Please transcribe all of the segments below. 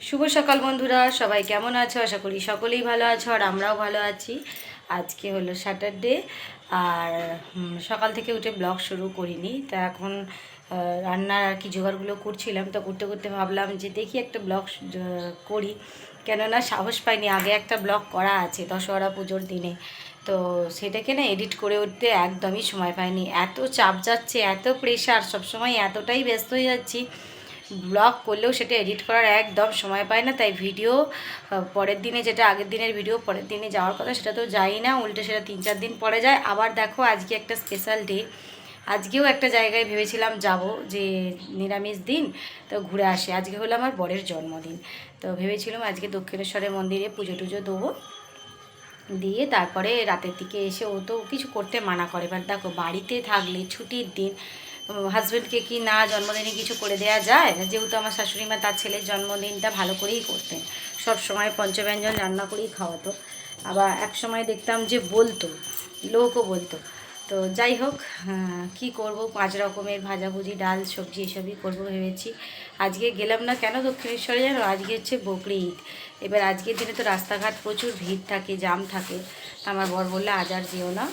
শুভ সকাল বন্ধুরা, সবাই কেমন আছো? আশা করি সকলেই ভালো আছো আর আমরাও ভালো আছি। আজকে হলো স্যাটারডে আর সকাল থেকে উঠে ব্লগ শুরু করিনি। তা এখন রান্নার আর কি জোগাড়গুলো করছিলাম। তো করতে করতে ভাবলাম যে দেখি একটা ব্লগ করি। কেননা সাহস পাইনি, আগে একটা ব্লগ করা আছে দশহরা পুজোর দিনে। তো সেটাকে না এডিট করে উঠতে একদমই সময় পাইনি। এত চাপ যাচ্ছে, এত প্রেশার সবসময় এতটাই ব্যস্ত হয়ে যাচ্ছি। ব্লগ করলেও সেটা এডিট করার একদম সময় পায় না, তাই ভিডিও পরের দিনে যেটা আগের দিনের ভিডিও, পরের দিনে যাওয়ার কথা সেটা তো যাই না, উল্টে সেটা তিন চার দিন পরে যায়। আবার দেখো আজকে একটা স্পেশাল ডে আজকেও একটা জায়গায় ভেবেছিলাম যাব যে নিরামিষ দিন, তো ঘুরে আসে। আজকে হলো আমার বরের জন্মদিন, তো ভেবেছিলাম আজকে দক্ষিণেশ্বরের মন্দিরে পুজো টুজো দেবো, দিয়ে তারপরে রাতের দিকে এসে ও তো কিছু করতে মানা করে। এবার দেখো বাড়িতে থাকলে ছুটির দিন হাজব্যান্ডকে কি না জন্মদিনে কিছু করে দেয়া যায়? যেহেতু আমার শাশুড়ি মা তার ছেলের জন্মদিনটা ভালো করেই করতেন। সব সময় পঞ্চব্যঞ্জন রান্না করেই খাওয়াতো। আবার এক সময় দেখতাম যে বলতো, লোকও বলতো তো যাই হোক আহ, কি করব? পাঁচ রকমের ভাজাভুজি ডাল সবজি এসবই করব ভেবেছি। আজকে গেলাম না কেন দক্ষিণেশ্বরে জানো? আজকে হচ্ছে বকরি ঈদ। এবার আজকের দিনে তো রাস্তাঘাট প্রচুর ভিড় থাকে জাম থাকে। আমার বর বললে আজ আর যেও না।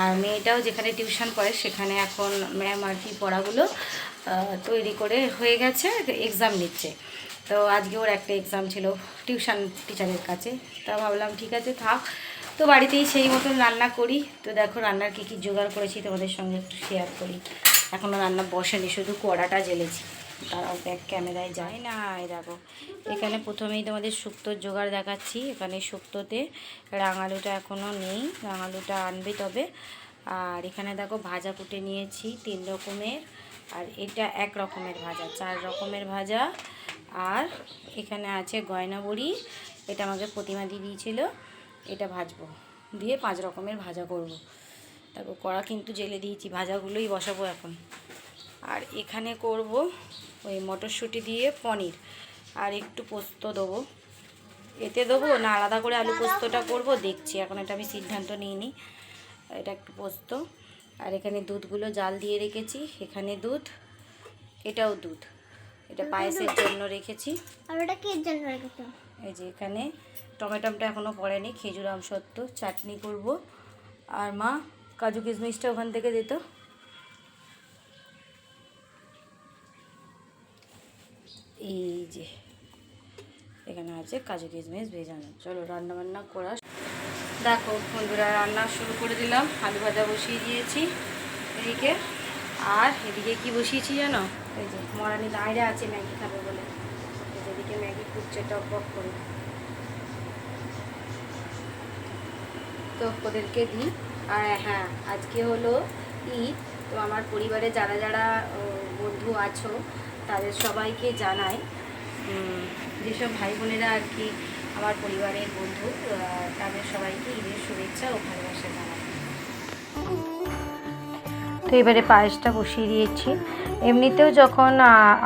আর মেয়েটাও যেখানে টিউশন পড়ে সেখানে এখন ম্যাম আর কি পড়াগুলো তৈরি করে হয়ে গেছে এক্সাম নিচ্ছে। তো আজকে ওর একটা এক্সাম ছিল টিউশন টিচারের কাছে। তা ভাবলাম ঠিক আছে থাক। তো বাড়িতেই সেই মতন রান্না করি। তো দেখো রান্নার কী কী জোগাড় করেছি তোমাদের সঙ্গে একটু শেয়ার করি। এখনও রান্না বসেনি, শুধু কড়াটা জ্বেলেছি তারাও ব্যাক ক্যামেরায় যায় না, এই দেখো। এখানে প্রথমেই তোমাদের শুক্তোর জোগাড় দেখাচ্ছি। এখানে শুক্তোতে রাঙালুটা এখনও নেই রাঙালুটা আনবে তবে। আর এখানে দেখো ভাজা কুটে নিয়েছি তিন রকমের। আর এটা এক রকমের ভাজা, চার রকমের ভাজা। আর এখানে আছে গয়না বড়ি এটা আমাকে প্রতিমা দিয়ে দিয়েছিল। এটা ভাজবো। দিয়ে পাঁচ রকমের ভাজা করব। তারপর কড়া কিন্তু জেলে দিয়েছি ভাজাগুলোই বসাবো এখন। আর এখানে করব ওই মটরশুঁটি দিয়ে পনির। আর একটু পোস্ত দেবো। এতে দেবো না আলাদা করে আলু পোস্তটা করব দেখছি। এখন এটা আমি সিদ্ধান্ত নিইনি। এটা একটু পোস্ত। আর এখানে দুধগুলো জাল দিয়ে রেখেছি। এখানে দুধ এটাও দুধ। এটা পায়েসের জন্য রেখেছি। আর ওটা কি জন্য রেখেছো? এই যে এখানে টমেটোমটা এখনও পড়েনি, খেজুর আমসত্ত্ব চাটনি করব। আর মা, কাজু কিশমিশটা ওখান থেকে দিত এই যে, এখানে আছে কাজু কিশমিশ ভেজানো। চলো রান্না বান্না করা দেখো বন্ধুরা, রান্না শুরু করে দিলাম। আলু ভাজা বসিয়ে দিয়েছি এদিকে। আর এদিকে কি বসিয়েছি জানো? এই যে মরানি দাঁড়িয়ে আছে ম্যাগি খাবে বলে। এদিকে ম্যাগি ফুটছে টক বক করে। তো ওদেরকে দিই। আর হ্যাঁ আজকে হলো ঈদ, তো আমার পরিবারে যারা যারা বন্ধু আছো, তাদের সবাইকে জানাই যেসব ভাই বোনেরা আর কি আমার পরিবারের বন্ধু তাদের সবাইকে ঈদের শুভেচ্ছা ও ভালোবাসা জানাই। তো এবারে পায়েসটা বসিয়ে দিয়েছি। এমনিতেও যখন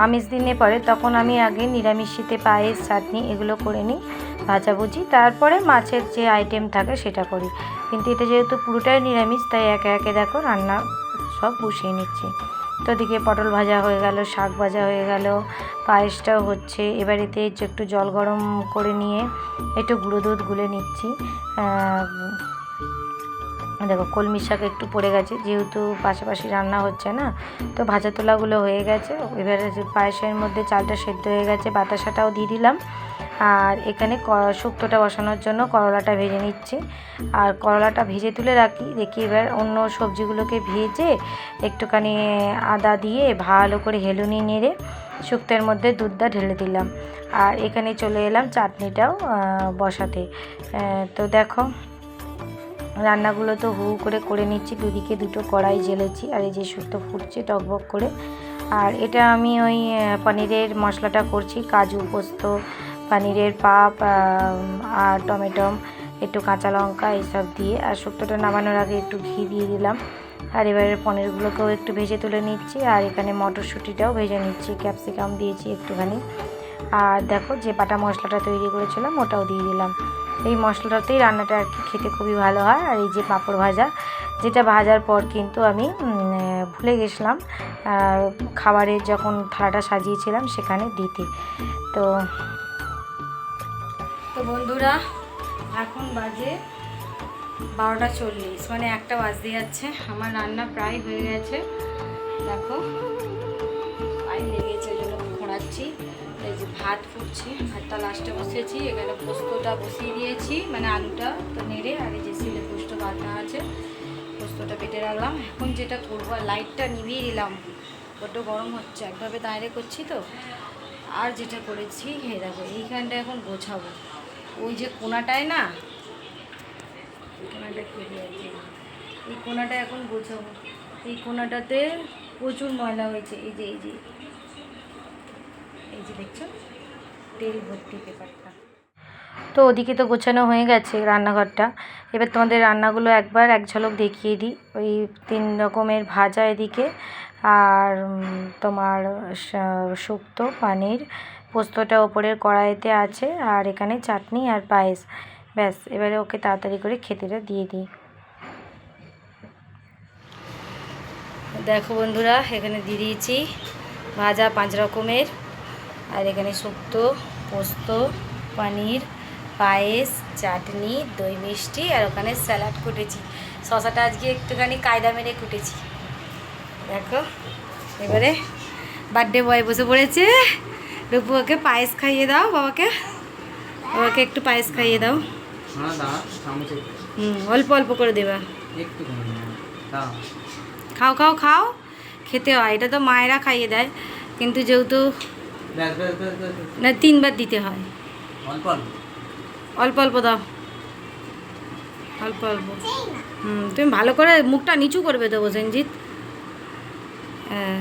আমিষ দিনে পড়ে, তখন আমি আগে নিরামিষিতে পায়েস, চাটনি এগুলো করে নিই। ভাজাভুজি, তারপরে মাছের যে আইটেম থাকে সেটা করি। কিন্তু এটা যেহেতু পুরোটাই নিরামিষ, তাই একে একে দেখো রান্না সব বসিয়ে নিচ্ছি। তো দিকে পটল ভাজা হয়ে গেল, শাক ভাজা হয়ে গেল, পায়েসটাও হচ্ছে। এবার এতে একটু জল গরম করে নিয়ে একটু গুঁড়ো দুধ গুলে নিচ্ছি। দেখো কলমি শাক একটু পড়ে গেছে, যেহেতু পাশাপাশি রান্না হচ্ছে না, তো ভাজা তোলাগুলো হয়ে গেছে। এবারে পায়েসের মধ্যে চালটা সেদ্ধ হয়ে গেছে, বাতাসাটাও দিয়ে দিলাম। আর এখানে শুক্তোটা বসানোর জন্য করলাটা ভেজে নিচ্ছি। আর করলাটা ভেজে তুলে রাখি, দেখি এবার অন্য সবজিগুলোকে ভেজে একটুখানি আদা দিয়ে ভালো করে হেলুনি নেড়ে শুক্তের মধ্যে দুধটা ঢেলে দিলাম। আর এখানে চলে এলাম চাটনিটাও বসাতে। তো দেখো রান্নাগুলো তো হু করে করে নিচ্ছি, দুদিকে দুটো কড়াই জ্বেলেছি আর এই যে শুক্তো ফুটছে টকবক করে। আর এটা আমি ওই পনিরের মশলাটা করছি, কাজু পোস্ত, পনিরের পাপ আর টমেটো, একটু কাঁচা লঙ্কা এইসব দিয়ে। আর শুক্তোটা নামানোর আগে একটু ঘি দিয়ে দিলাম। আর এবারে পনিরগুলোকেও একটু ভেজে তুলে নিচ্ছি। আর এখানে মটরশুঁটিটাও ভেজে নিচ্ছি, ক্যাপসিকাম দিয়েছি একটুখানি। আর দেখো যে বাটা মশলাটা তৈরি করেছিলাম, ওটাও দিয়ে দিলাম। এই মশলাটাতেই রান্নাটা আর কি খেতে খুবই ভালো হয়। আর এই যে পাঁপড় ভাজা, যেটা ভাজার পর কিন্তু আমি ভুলে গেছিলাম খাবারের যখন থালাটা সাজিয়েছিলাম সেখানে দিতে। তো তো বন্ধুরা, এখন বাজে বারোটা চল্লিশ মানে একটা বাজতে যাচ্ছে। আমার রান্না প্রায় হয়ে গেছে। দেখো লেগেছে। ভাত ফুটছে, ভাতটা লাস্টে বসিয়েছি, এখানে পোস্তটা বসিয়ে দিয়েছি মানে আলুটা তো নেড়ে, আর এই যে সিলে পোস্ত বাটা আছে, পোস্তটা বেটে রাখলাম। এখন যেটা করব লাইটটা নিভিয়ে দিলাম। বড্ড গরম হচ্ছে, একভাবে দাঁড়িয়ে করছি তো। আর যেটা করেছি হে দেখো, এইখানটা এখন গোছাবো। ওই যে কোনাটায় না কোনাটা কেটে আছে এই কোনাটা এখন গোছাবো। এই কোনাটাতে প্রচুর ময়লা হয়েছে, এই যে এই যে। এই যে দেখছ তেল ভর্তি পেপারটা। তো ওদিকে তো গোছানো হয়ে গেছে রান্নাঘরটা। এবার তোমাদের রান্নাগুলো একবার এক ঝলক দেখিয়ে দিই। ওই তিন রকমের ভাজা এদিকে আর তোমার শুক্তো পানির পোস্তটা ওপরের কড়াইতে আছে আর এখানে চাটনি আর পায়েস। ব্যাস এবারে ওকে তাড়াতাড়ি করে খেতেটা দিয়ে দিই। দেখো বন্ধুরা এখানে দিয়ে দিয়েছি ভাজা পাঁচ রকমের। আর এখানে শুক্তো পোস্ত পনির পায়েস চাটনি দই মিষ্টি আর ওখানে স্যালাড কুটেছি। শশাটা আজকে একটুখানি কায়দা মেরে কুটেছি। দেখো এবারে বার্থডে বয় বসে পড়েছে। রূপু ওকে পায়েস খাইয়ে দাও বাবাকে। বাবাকে একটু পায়েস খাইয়ে দাও। হুম অল্প অল্প করে দেবা। খাও খাও খাও। খেতে হয় এটা তো মায়েরা খাইয়ে দেয়। কিন্তু যেহেতু না তিনবার দিতে হয়। অল্প অল্প। অল্প দাও। অল্প অল্প। হুম তুমি ভালো করে মুখটা নিচু করবে তো প্রসেনজিৎ হ্যাঁ।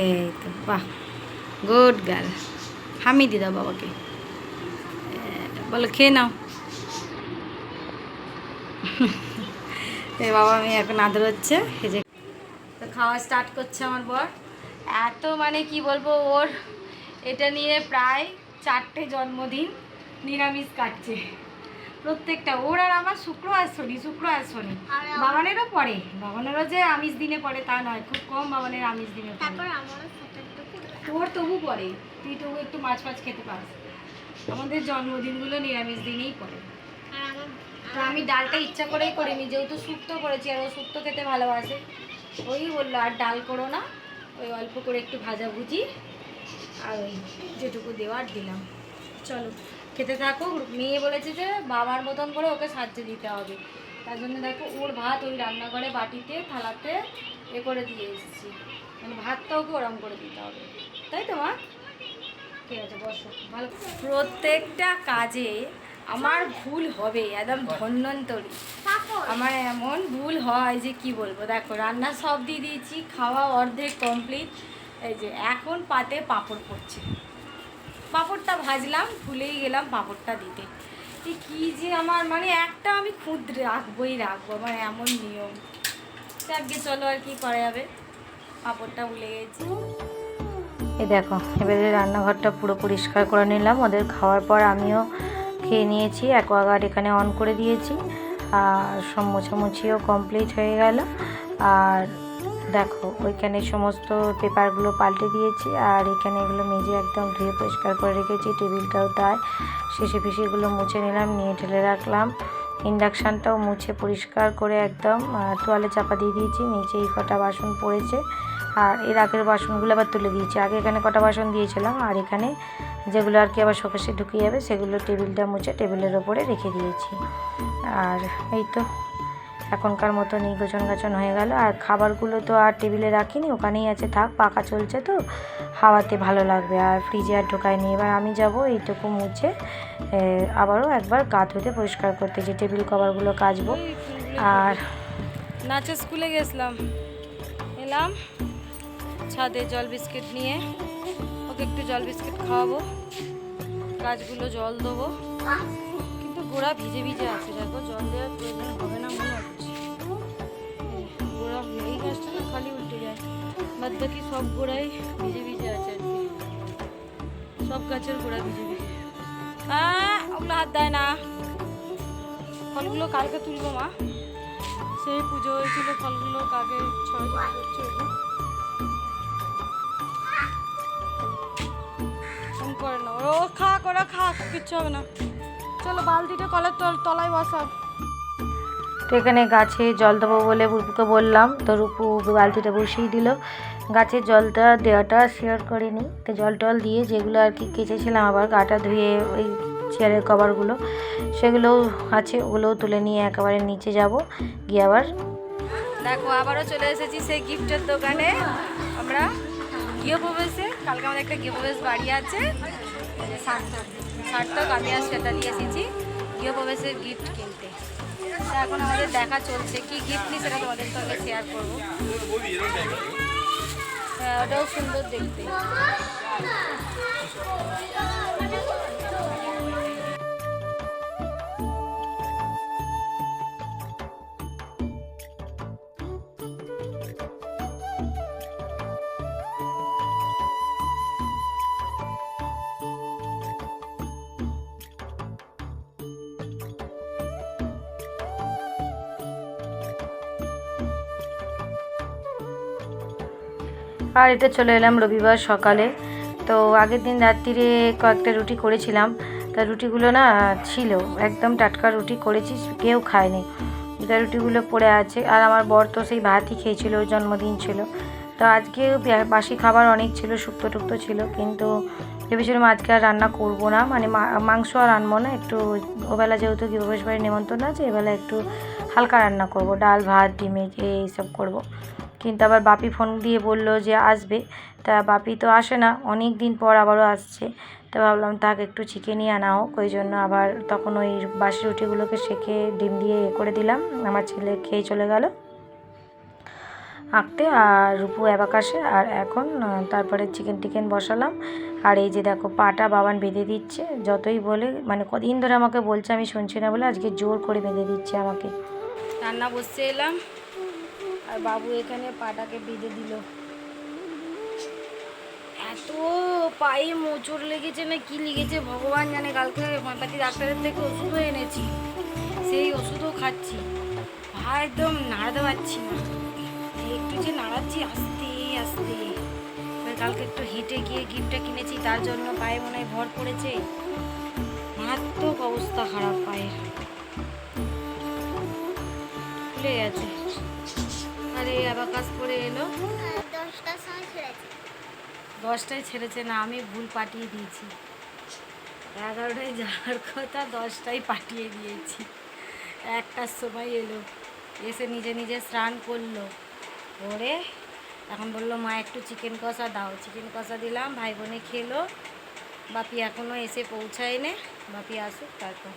এই তো বাহ। Good girl. হামি দি দাও বাবাকে। হ্যাঁ, বলো খেয়ে নাও। বাবা আমি এখন আদর হচ্ছে। এই যে তো খাওয়া স্টার্ট করছে আমার বর। এত মানে কি বলব ওর এটা নিয়ে প্রায় চারটে জন্মদিন নিরামিষ কাটছে। প্রত্যেকটা ওর আর আমার শুক্র আর শনি শুক্র আর শনি বাবানেরও পড়ে বাবানেরও যে আমিষ দিনে পড়ে তা নয় খুব কম বাবানের আমিষ দিনে তোর তবু পড়ে তুই তবু একটু মাছ ফাছ খেতে পাস আমাদের জন্মদিনগুলো নিরামিষ দিনেই পড়ে। তো আমি ডালটা ইচ্ছা করেই করিনি যেহেতু শুক্তো করেছি আর ও শুক্তো খেতে ভালোবাসে ওই বলল আর ডাল করো না ওই অল্প করে একটু ভাজা ভুজি আর ওই যেটুকু দেওয়ার দিলাম। চলো, খেতে থাকো। মেয়ে বলেছে যে বাবার মতন করে ওকে সাহায্য দিতে হবে। তার জন্য দেখো ওর ভাত ওই রান্নাঘরে বাটিতে, থালাতে এ করে দিয়ে এসেছি। মানে ভাতটা ওকে ওরম করে দিতে হবে। তাই তো, মা? ঠিক আছে, বসো। ভালো প্রত্যেকটা কাজে আমার ভুল হবে একদম ধন্যন্তরী। আমার এমন ভুল হয় যে কি বলব? দেখো রান্না সব দিয়ে দিয়েছি খাওয়া অর্ধেক কমপ্লিট এই যে এখন পাতে পাঁপড় পড়ছে পাঁপড়টা ভাজলাম ভুলেই গেলাম পাঁপড়টা দিতে। এই কী যে আমার মানে একটা আমি খুদ রাখবোই রাখব আমার এমন নিয়ম। যাকে চলো আর কি করা যাবে? পাঁপড়টা ভুলে গেছি। এই দেখো এবারে রান্নাঘরটা পুরো পরিষ্কার করে নিলাম। ওদের খাওয়ার পর আমিও খেয়ে নিয়েছি, অ্যাকোয়াগার্ড এখানে অন করে দিয়েছি। আর সব মোছামুছিও কমপ্লিট হয়ে গেল। আর দেখো, ওইখানে সমস্ত পেপারগুলো পাল্টে দিয়েছি, আর এখানে এগুলো মেজে একদম ধুয়ে পরিষ্কার করে রেখেছি, টেবিলটাও তাই। শেষে ফিসেগুলো মুছে নিলাম, নিয়ে ঢেলে রাখলাম। ইন্ডাকশানটাও মুছে পরিষ্কার করে একদম তোয়ালে চাপা দিয়ে দিয়েছি, নিচে এই কটা বাসন পড়েছে। আর এর আগের বাসনগুলো আবার তুলে দিয়েছি। আগে এখানে কটা বাসন দিয়েছিলাম, আর এখানে যেগুলো আর কি আবার শোকেশে ঢুকিয়ে যাবে সেগুলো টেবিলটা মুছে টেবিলের ওপরে রেখে দিয়েছি। আর এই তো এখনকার মতো নিই গোছন গাছন হয়ে গেল। আর খাবারগুলো তো আর টেবিলে রাখিনি ওখানেই আছে থাক পাকা চলছে তো। হাওয়াতে ভালো লাগবে আর ফ্রিজে আর ঢোকায়নি। এবার আমি যাব এইটুকু মুছে আবারও একবার গা ধুতে পরিষ্কার করতে যে টেবিল কভারগুলো কাচবো। আর নাচে স্কুলে গেছিলাম। এলাম ছাদে জল বিস্কিট নিয়ে। ওকে একটু জল বিস্কিট খাওয়াবো। গাছগুলো জল দেবো। কিন্তু গোড়া ভিজে ভিজে আছে দেখো জল দেওয়ার প্রয়োজন হবে না মনে হচ্ছে। গোড়া এই গাছটা তো খালি উল্টে যায়। বাদ বাকি সব গোড়াই ভিজে ভিজে আছে আর কি। সব গাছের গোড়া ভিজে ভিজে। আহ, ওগুলো হাত দেয় না। ফলগুলো কালকে তুলবো মা। সেই পুজো হয়েছিল ফলগুলো কাকে ছয় করছে ও খা ওরা খা কিচ্ছু হবে না। চলো বালতিটা কলের তল তলায় বসাও। তো এখানে গাছে জল দেবো বলে রূপুকে বললাম তো রূপু বালতিটা বসিয়ে দিল। গাছের জলটা দেওয়াটা শেয়ার করিনি তো জল টল দিয়ে যেগুলো আর কি কেচেছিলাম আবার গাটা ধুয়ে ওই চেয়ারের কভারগুলো সেগুলোও আছে ওগুলোও তুলে নিয়ে একেবারে নিচে যাব। গিয়ে আবার দেখো আবারও চলে এসেছি সেই গিফটের দোকানে। আমরা গৃহপ্রবেশে কালকে আমাদের একটা গৃহপ্রবেশ বাড়ি আছে। সার্থক। সার্থক, আমি আর সেটা নিয়ে এসেছি। গৃহপ্রবেশের গিফট কিনতে। তা এখন আমাদের দেখা চলছে। কি গিফট নিই সেটা তোমাদের সঙ্গে শেয়ার করব। হ্যাঁ ওটাও সুন্দর দেখতে। আর এটা চলে এলাম রবিবার সকালে। তো আগের দিন রাত্রিরে কয়েকটা রুটি করেছিলাম। তা রুটিগুলো না ছিল, একদম টাটকা রুটি করেছি, কেউ খায়নি। তা রুটিগুলো পড়ে আছে, আর আমার বর তো সেই ভাতই খেয়েছিল জন্মদিন ছিল। তো আজকে বাসি খাবার অনেক ছিল, শুক্তো টুক্তো ছিল, কিন্তু ভেবেছিলাম আজকে আর রান্না করব না। মানে মাংস আর আনব না, একটু ওবেলা যেহেতু গৃহপ্রবেশ বাড়ির নেমন্তন্ন আছে, এবেলা একটু হালকা রান্না করব, ডাল, ভাত ডিমে এইসব করব। কিন্তু আবার বাপি ফোন দিয়ে বলল যে আসবে। তা বাপি তো আসে না, অনেক দিন পর আবারও আসছে। তা ভাবলাম তাকে একটু চিকেনই আনা হোক ওই জন্য আবার তখন ওই বাসি রুটিগুলোকে সেকে ডিম দিয়ে এ করে দিলাম। আমার ছেলে খেয়ে চলে গেল। আঁকতে আর রূপু অ্যাবাকাশে আর এখন তারপরে চিকেন টিকেন বসালাম। আর এই যে দেখো, পাটা বাবান বেঁধে দিচ্ছে। যতই বলে মানে কদিন ধরে আমাকে বলছে, আমি শুনছি না বলে আজকে জোর করে বেঁধে দিচ্ছে আমাকে। রান্না বসতে এলাম। আর বাবু এখানে পাটাকে বেঁধে দিল। এত পায়ে মোচড় লেগেছে না কি লেগেছে ভগবান জানে, কালকে হোমিওপ্যাথি ডাক্তারের থেকে ওষুধও এনেছি, সেই ওষুধও খাচ্ছি। পা একদম নাড়াতে পারছি না। একটু যে নাড়াচ্ছি, আস্তে আস্তে। কালকে একটু হেঁটে গিয়ে গিফটটা কিনেছি, তার জন্য পায়ে মনে হয় ভর পড়েছে। মারাত্মক অবস্থা খারাপ পায়ের। খুলে গেছে। আরে আবার করে এলো। ছেড়েছে দশটায় ছেড়েছে না, আমি ভুল পাঠিয়ে দিয়েছি। এগারোটায় যাওয়ার কথা, দশটায় পাঠিয়ে দিয়েছি। একটার সময় এলো, এসে নিজে নিজে স্নান করল। করে এখন বলল, মা, একটু চিকেন কষা দাও। চিকেন কষা দিলাম ভাই বোনে খেলো। বাপি এখনও এসে পৌঁছায় পৌঁছায়নি। বাপি আসুক, তারপর।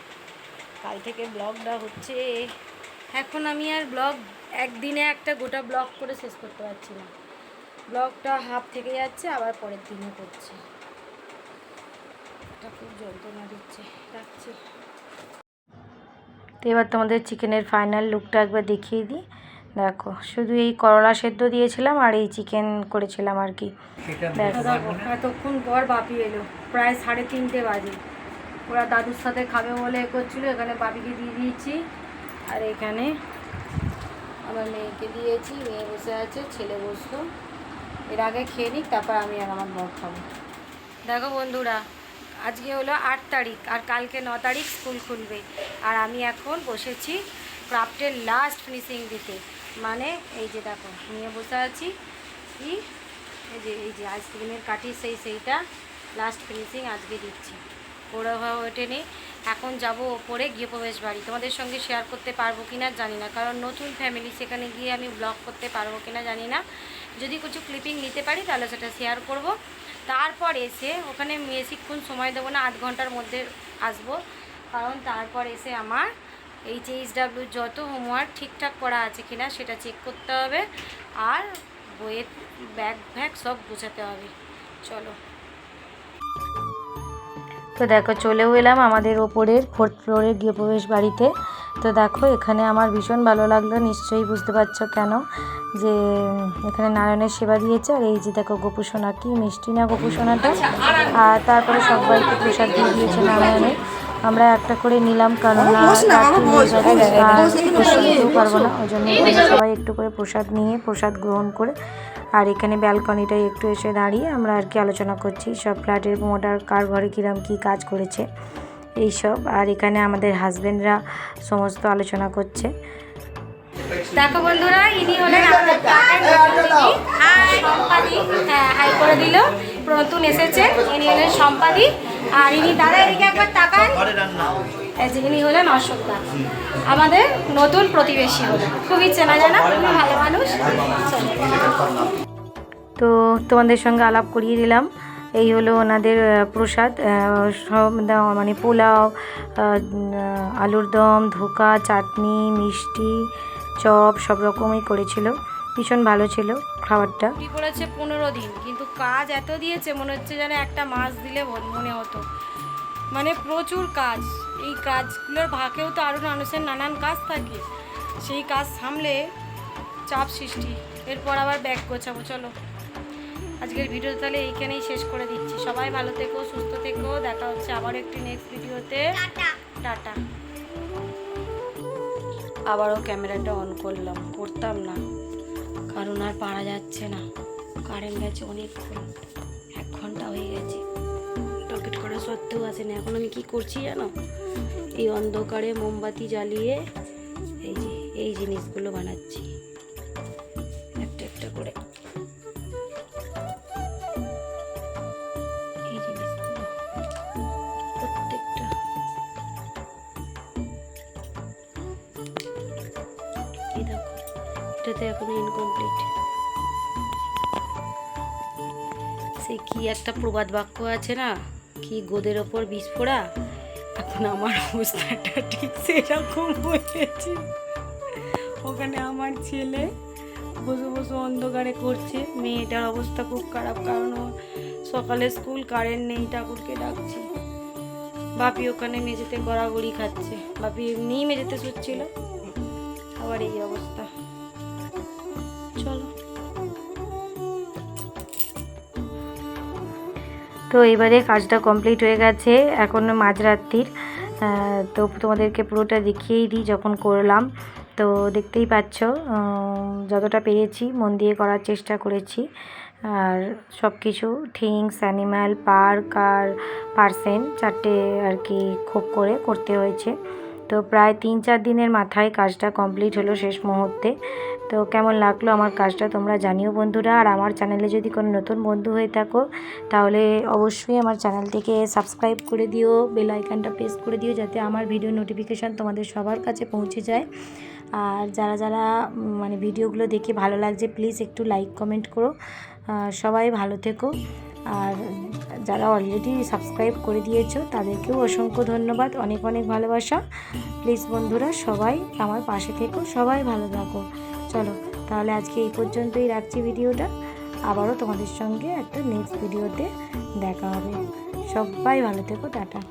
কাল থেকে ব্লগটা হচ্ছে, এখন আমি আর ব্লগ একদিনে একটা গোটা ব্লগ করে শেষ করতে পারছি না। ব্লগটা হাফ থেকে যাচ্ছে আবার পরের দিনে করছে। এটা খুব যন্ত্রণা দিচ্ছে। রাখছি। তো এবার তোমাদের চিকেনের ফাইনাল লুকটা একবার দেখিয়ে দিই। দেখো শুধু এই করলা সেদ্ধ দিয়েছিলাম আর এই চিকেন করেছিলাম আর কি। এতক্ষণ পর বাপি এলো। প্রায় সাড়ে তিনটে বাজে। ওরা দাদুর সাথে খাবে বলে এ করছিল এখানে বাপিকে দিয়ে দিয়েছি। আর এখানে আমার মেয়েকে দিয়েছি, মেয়ে বসে আছে, ছেলে বসল। এর আগে খেয়ে নিক, তারপর আমি আর আমার বর খাব। দেখো বন্ধুরা, আজকে হলো আট তারিখ আর কালকে ন তারিখ স্কুল খুলবে। আর আমি এখন বসেছি ক্রাফটের লাস্ট ফিনিশিং দিতে মানে এই যে দেখো, নিয়ে বসে আছি। কি? এই যে এই যে আইসক্রিমের কাঠি, সেই, সেইটা লাস্ট ফিনিশিং আজকে দিচ্ছি। ওরা হওয়া ওঠেনি। এখন যাব ওপরে গৃহপ্রবেশ বাড়ি। তোমাদের সঙ্গে শেয়ার করতে পারব কি না জানি না, কারণ নতুন ফ্যামিলি সেখানে গিয়ে আমি ব্লগ করতে পারব কি না জানি না। যদি কিছু ক্লিপিং নিতে পারি তাহলে সেটা শেয়ার করব। তারপর এসে ওখানে বেশিক্ষণ সময় দেবো না, আধ ঘণ্টার মধ্যে আসব। কারণ তারপর এসে আমার এইচ এইচ ডাব্লিউ যত হোমওয়ার্ক ঠিকঠাক করা আছে কিনা সেটা চেক করতে হবে। আর বইয়ের ব্যাগ ভ্যাগ সব গোছাতে হবে। চলো। তো দেখো চলেও এলাম আমাদের ওপরের ফোর্থ ফ্লোরের গৃহপ্রবেশ বাড়িতে। তো দেখো এখানে আমার ভীষণ ভালো লাগল নিশ্চয়ই বুঝতে পারছ কেন যে এখানে নারায়ণের সেবা দিয়েছে। আর এই যে দেখো গোপুসোনা কি মিষ্টি না গোপুসোনাটা আর তারপরে সবাইকে প্রসাদ দিয়ে দিয়েছে নারায়ণের আমরা একটা করে নিলাম কারণ পারব না ওই জন্য সবাই একটু করে প্রসাদ নিয়ে প্রসাদ গ্রহণ করে আর এখানে ব্যালকনিটায় একটু এসে দাঁড়িয়ে আমরা আর কি আলোচনা করছি, সব ফ্ল্যাটের মোটার কার ঘরে কীরকম কী কাজ করেছে এইসব আর এখানে আমাদের হাজবেন্ডরা সমস্ত আলোচনা করছে। দেখো বন্ধুরা, ইনি হলেন আমাদের হ্যাঁ হাই করে দিল নতুন এসেছে, ইনি হলেন সম্পাদি। আর ইনি দাদা, এদিকে একবার তাকান। ইনি হলেন অশোক দা। আমাদের নতুন প্রতিবেশী খুবই চেনা জানা খুবই ভালো মানুষ। তো তোমাদের সঙ্গে আলাপ করিয়ে দিলাম। এই হলো ওনাদের প্রসাদ। সব মানে পোলাও আলুর দম ধোকা চাটনি মিষ্টি চপ সব রকমই করেছিল। ভীষণ ভালো ছিল খাবারটা। পড়েছে পনেরো দিন। কিন্তু কাজ এত দিয়েছে মনে হচ্ছে যেন একটা মাস দিলে মনে হতো। মানে প্রচুর কাজ। এই কাজগুলোর ভাগেও তো আরও মানুষের নানান কাজ থাকে। সেই কাজ সামলে চাপ সৃষ্টি। এরপর আবার ব্যাগ গোছাবো চলো। আজকের ভিডিও তাহলে এইখানেই শেষ করে দিচ্ছি। সবাই ভালো থেকো সুস্থ থেকো। দেখা হচ্ছে আবার একটি নেক্সট ভিডিওতে টাটা। আবারও ক্যামেরাটা অন করলাম। করতাম না। কারণ আর পারা যাচ্ছে না। কারেন্ট গেছে অনেকক্ষণ। এক ঘণ্টা হয়ে গেছে। সত্ত্বেও আসেনি। এখন আমি কি করছি জানো? এই অন্ধকারে মোমবাতি জ্বালিয়ে এই যে, এই জিনিসগুলো বানাচ্ছি। একটা একটা করে। এটাতে এখনও ইনকমপ্লিট সে কি একটা প্রবাদ বাক্য আছে না? কি গোদের ওপর বিষ ফোড়া এখন আমার অবস্থাটা ঠিক সেরকম হয়েছে। ওখানে আমার ছেলে বসে বসে অন্ধকারে করছে। মেয়েটার অবস্থা খুব খারাপ কারণ সকালে স্কুল কারেন্ট নেই, ঠাকুরকে ডাকছি। বাপি ওখানে মেঝেতে গড়াগড়ি খাচ্ছে। বাপি এমনিই মেঝেতে শুচ্ছিল। আবার এই অবস্থা। চলো। তো এবারে কাজটা কমপ্লিট হয়ে গেছে, এখন মাঝরাত্রির। তো তোমাদেরকে পুরোটা দেখিয়েই দিই যখন করলাম। তো দেখতেই পাচ্ছ যতটা পেরেছি মন দিয়ে করার চেষ্টা করেছি। আর সব কিছু থিংস অ্যানিম্যাল পার্ক আর পার্সেন চারটে আর কি খুব করে করতে হয়েছে। তো প্রায় তিন চার দিনের মাথায় কাজটা কমপ্লিট হলো শেষ মুহূর্তে। তো কেমন লাগল আমার কাজটা তোমরা জানিও বন্ধুরা। আর আমার চ্যানেলে যদি কোনো নতুন বন্ধু হয়ে থাকো, তাহলে অবশ্যই আমার চ্যানেলটিকে সাবস্ক্রাইব করে দিও, বেল আইকনটা প্রেস করে দিও যাতে আমার ভিডিও নোটিফিকেশান তোমাদের সবার কাছে পৌঁছে যায়। আর যারা যারা মানে ভিডিওগুলো দেখে ভালো লাগছে, প্লিজ একটু লাইক কমেন্ট করো। সবাই ভালো থেকো। আর যারা অলরেডি সাবস্ক্রাইব করে দিয়েছ, তাদেরকেও অসংখ্য ধন্যবাদ, অনেক অনেক ভালোবাসা। প্লিজ বন্ধুরা, সবাই আমার পাশে থেকো, সবাই ভালো থাকো। চলো, তাহলে আজকে এই পর্যন্তই রাখছি ভিডিওটা। আবারও তোমাদের সঙ্গে একটা নেক্সট ভিডিওতে দেখা হবে। সবাই ভালো থেকো, টাটা।